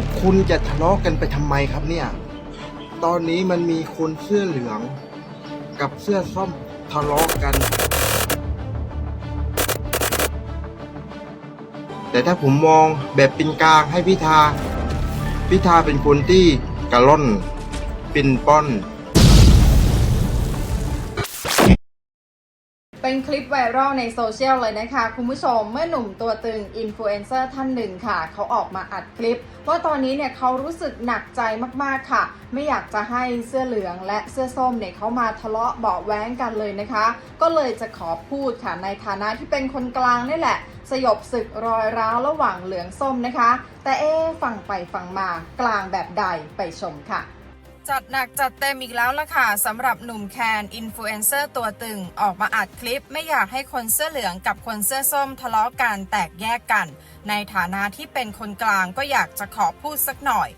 ทุกคุณจะทะเลาะกันไปทำไมครับเนี่ย ตอนนี้มันมีคนเสื้อเหลือง กับเสื้อส้มทะเลาะกัน แต่ถ้าผมมองแบบเป็นกลางให้พิธา พิธาเป็นคนที่กระล่อนปินป้อน คลิปไวรัลในโซเชียลเลยนะคะ คุณผู้ชมเมื่อหนุ่มตัวตึงอินฟลูเอนเซอร์ท่านหนึ่งค่ะ เขาออกมาอัดคลิป ว่าตอนนี้เนี่ยเขารู้สึกหนักใจมากๆค่ะ ไม่อยากจะให้เสื้อเหลืองและเสื้อส้มเนี่ยเขามาทะเลาะเบาแว้งกันเลยนะคะ ก็เลยจะขอพูดค่ะในฐานะที่เป็นคนกลางนี่แหละ สยบศึกรอยร้าวระหว่างเหลืองส้มนะคะ แต่เอ๊ฟังไปฟังมากลางแบบใดไปชมค่ะ จัดหนักจัดเต็มอีกแล้วล่ะค่ะสำหรับหนุ่มแคนอินฟลูเอนเซอร์ตัวตึงออกมาอัดคลิปไม่อยากให้คนเสื้อเหลืองกับคนเสื้อส้มทะเลาะกันแตกแยกกัน ในฐานะที่เป็นคนกลางก็อยากจะขอพูดสักหน่อย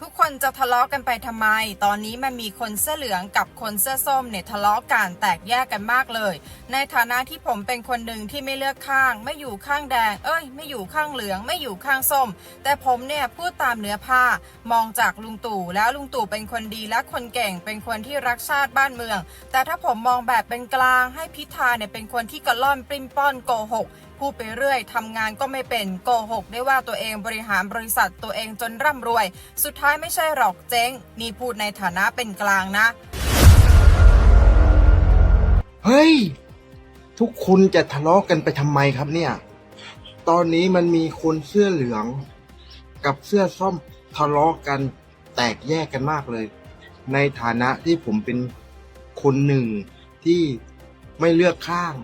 ทุกคนจะทะเลาะกันไปทำไม ตอนนี้มันมีคนเสื้อเหลืองกับคนเสื้อส้มเนี่ยทะเลาะกันแตกแยกกันมากเลย ในฐานะที่ผมเป็นคนหนึ่งที่ไม่เลือกข้าง ไม่อยู่ข้างแดง เอ้ย ไม่อยู่ข้างเหลือง ไม่อยู่ข้างส้ม แต่ผมเนี่ยพูดตามเนื้อผ้ามองจากลุงตู่แล้วลุงตู่เป็นคนดีและคนเก่งเป็นคนที่รักชาติบ้านเมือง แต่ถ้าผมมองแบบเป็นกลางให้พิธาเนี่ยเป็นคนที่กระล่อนปริ้นป้อนโกหก พูดไปเรื่อยทำงานก็ไม่เป็นโกหกได้ว่าตัวเองบริหารบริษัทตัวเองจนร่ำรวย สุดท้ายไม่ใช่หรอกเจ๊ง นี่พูดในฐานะเป็นกลางนะ เฮ้ย ทุกคุณจะทะเลาะกันไปทำไมครับเนี่ย ตอนนี้มันมีคนเสื้อเหลือง กับเสื้อส้มทะเลาะกันแตกแยกกันมากเลย ในฐานะที่ผมเป็นคนหนึ่งที่ไม่เลือกข้าง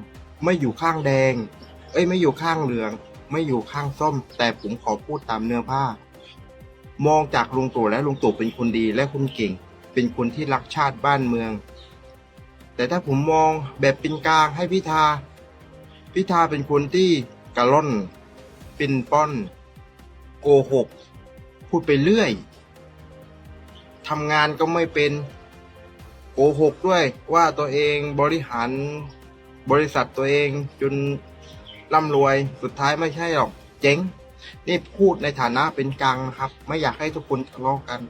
ไม่อยู่ข้างแดง เอ้ยไม่อยู่ข้างเหลือง ไม่อยู่ข้างส้ม แต่ผมขอพูดตามเนื้อผ้า มองจากลุงตู่และลุงตู่เป็นคนดีและคนเก่ง เป็นคนที่รักชาติบ้านเมือง แต่ถ้าผมมองแบบเป็นกลางให้พิธา พิธาเป็นคนที่กระล่อนปินป้อน โกหก พูดไปเรื่อยทำงานก็ไม่เป็นโกหกด้วยว่าตัวเองบริหารบริษัทตัวเองจน ร่ำรวยสุดท้ายไม่ใช่หรอกเจ๊งนี่พูดในฐานะเป็นกลางนะครับ ไม่อยากให้ทุกคนทะเลาะกัน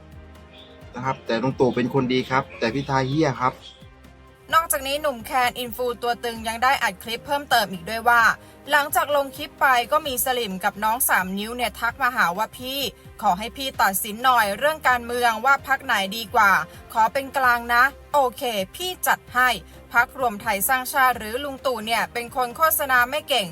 นะครับ แต่ลุงตู่เป็นคนดีครับ แต่พิธาเหี้ยครับ นอกจากนี้หนุ่มแคนอินฟูตัวตึงยังได้อัดคลิปเพิ่มเติมอีกด้วยว่า หลังจากลงคลิปไปก็มีสลิมกับน้องสามนิ้วเนี่ยทักมาหาว่าพี่ ขอให้พี่ตัดสินหน่อยเรื่องการเมืองว่าพักไหนดีกว่า ขอเป็นกลางนะ โอเค พี่จัดให้พักรวมไทยสร้างชาติหรือลุงตู่เนี่ยเป็นคนโฆษณาไม่เก่ง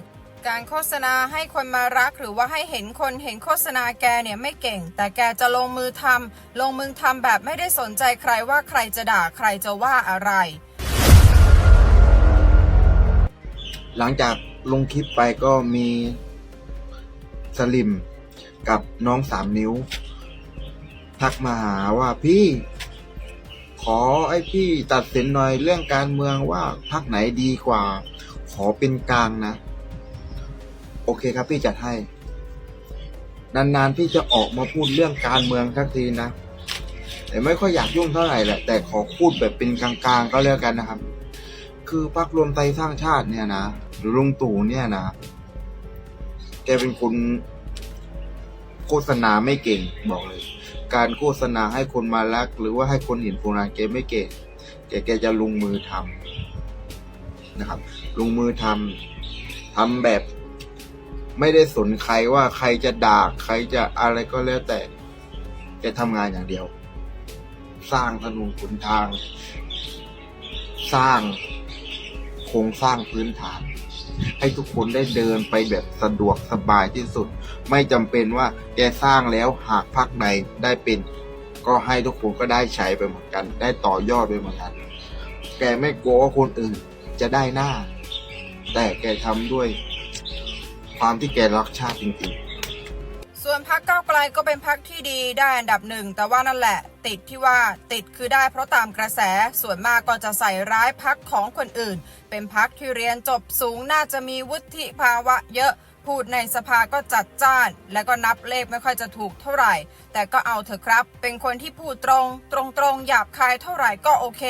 การโฆษณาให้คนมารักหรือว่าให้เห็นคนเห็นโฆษณาแกเนี่ยไม่เก่ง แต่แกจะลงมือทำลงมือทำแบบไม่ได้สนใจใครว่าใครจะด่าใครจะว่าอะไร หลังจากลงคลิปไปก็มีสลิมกับน้องสามนิ้ว ทักมาหาว่าพี่ ขอไอ้พี่ตัดสินหน่อยเรื่องการเมืองว่าพักไหนดีกว่า ขอเป็นกลางนะ โอเคครับพี่จัดให้ นานๆพี่จะออกมาพูดเรื่องการเมืองสักทีนะแต่ไม่ค่อยอยากยุ่งเท่าไหร่แหละ แต่ขอพูดแบบเป็นกลางๆก็แล้วกันนะครับ คือพรรครวมไทยสร้างชาติเนี่ยนะหรือลุงตู่เนี่ยนะ แกเป็นคนโฆษณาไม่เก่งบอกเลย การโฆษณาให้คนมารัก หรือว่าให้คนเห็นโฆษณาแกไม่เก่งแกแกจะลงมือทำนะครับ ลงมือทำทำแบบ ไม่ได้สนใครว่าใครจะด่าใครจะอะไรก็แล้วแต่แกทำงานอย่างเดียว สร้างถนนขนทาง สร้างโครงสร้างพื้นฐาน ให้ทุกคนได้เดินไปแบบสะดวกสบายที่สุด ไม่จำเป็นว่าแกสร้างแล้วหากพักใดได้เป็น ก็ให้ทุกคนก็ได้ใช้ไปเหมือนกัน ได้ต่อยอดไปเหมือนกัน แกไม่กลัวว่าคนอื่นจะได้หน้า แต่แกทำด้วย ความที่แกรักชาติจริงๆ ส่วนพักเก้าไกลก็เป็นพักที่ดีได้อันดับหนึ่ง แต่ว่านั่นแหละ ติดที่ว่าติดคือได้เพราะตามกระแส ส่วนมากก็จะใส่ร้ายพักของคนอื่น เป็นพักที่เรียนจบสูงน่าจะมีวุฒิภาวะเยอะพูดในสภาก็จัดจ้าน และก็นับเลขไม่ค่อยจะถูกเท่าไหร่ แต่ก็เอาเถอะครับ เป็นคนที่พูดตรง ตรงตรงๆหยาบคายเท่าไหร่ก็โอเค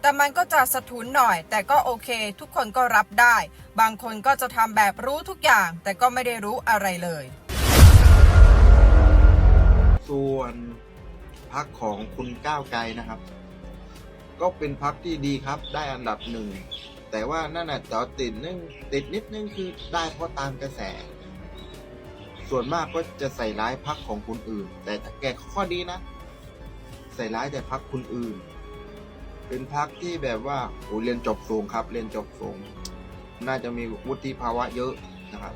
แต่มันก็จะสะทุนหน่อย แต่ก็โอเค ทุกคนก็รับได้ บางคนก็จะทำแบบรู้ทุกอย่าง แต่ก็ไม่ได้รู้อะไรเลย ส่วนพักของคุณก้าวไกลนะครับ ก็เป็นพักที่ดีครับได้อันดับหนึ่ง แต่ว่านั่นน่ะต่อติดนึงติดนิดนึงคือได้เพราะตามกระแส ส่วนมากก็จะใส่ร้ายพักของคนอื่น แต่แกข้อดีนะ ใส่ร้ายแต่พักคนอื่น เป็นพักที่แบบว่าโอ้เรียนจบสูงครับ เรียนจบสูง น่าจะมีวุฒิภาวะเยอะนะครับ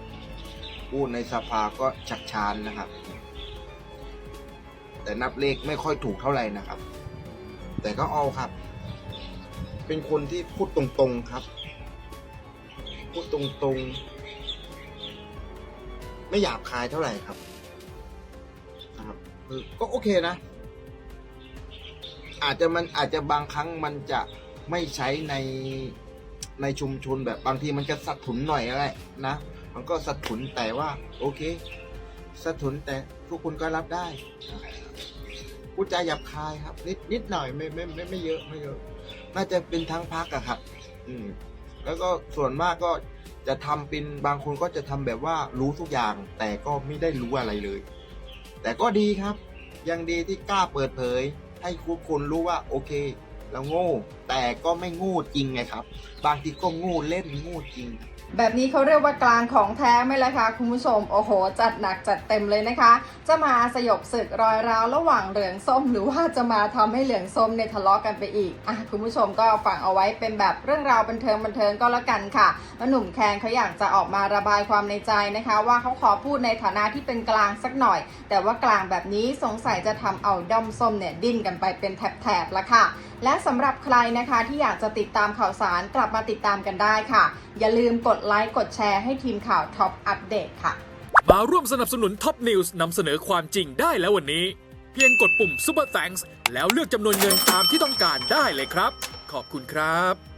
พูดในสภาก็ชักชานนะครับ แต่นับเลขไม่ค่อยถูกเท่าไหร่นะครับ แต่ก็เอาครับ เป็นคนที่พูดตรงๆครับ พูดตรงๆ ไม่หยาบคายเท่าไหร่ครับนะครับคือก็โอเคนะ อาจจะมันอาจจะบางครั้งมันจะไม่ใช้ใน ในชุมชนแบบบางทีมันจะสัดถุนหน่อยอะไรนะ มันก็สัดถุนแต่ว่า โอเค สัดถุนแต่ทุกคนก็รับได้พูดจาหยาบคายครับ นิดนิดหน่อยไม่ไม่ไม่ไม่เยอะไม่เยอะ น่าจะเป็นทั้งพักอะครับ อืม แล้วก็ส่วนมากก็จะทำเป็นบางคนก็จะทำแบบว่ารู้ทุกอย่าง แต่ก็ไม่ได้รู้อะไรเลย แต่ก็ดีครับ ยังดีที่กล้าเปิดเผย ให้ทุกคนรู้ว่า โอเค เราโง่ แต่ก็ไม่โง่จริงไงครับ บางทีก็โง่เล่นโง่จริง แบบนี้เขาเรียกว่ากลางของแท้ไหมล่ะคะคุณผู้ชม โอ้โห จัดหนักจัดเต็มเลยนะคะ จะมาสยบศึกรอยร้าวระหว่างเหลืองส้ม หรือว่าจะมาทำให้เหลืองส้มเนี่ยทะเลาะกันไปอีกอะคุณผู้ชมก็ฟังเอาไว้เป็นแบบเรื่องราวบันเทิงบันเทิงก็แล้วกันค่ะแล้วหนุ่มแคนเขาอยากจะออกมาระบายความในใจนะคะ ว่าเขาขอพูดในฐานะที่เป็นกลางสักหน่อย แต่ว่ากลางแบบนี้สงสัยจะทำเอาด้อมส้มเนี่ยดิ้นกันไปเป็นแถบๆละค่ะและสำหรับใครนะคะที่อยากจะติดตามข่าวสารกลับมาติดตามกันได้ค่ะ อย่าลืมกดไลค์กดแชร์ให้ทีมข่าวท็อปอัปเดตค่ะ มาร่วมสนับสนุนท็อปนิวส์นำเสนอความจริงได้แล้ววันนี้ เพียงกดปุ่ม Super Thanks แล้วเลือกจำนวนเงินตามที่ต้องการได้เลยครับ ขอบคุณครับ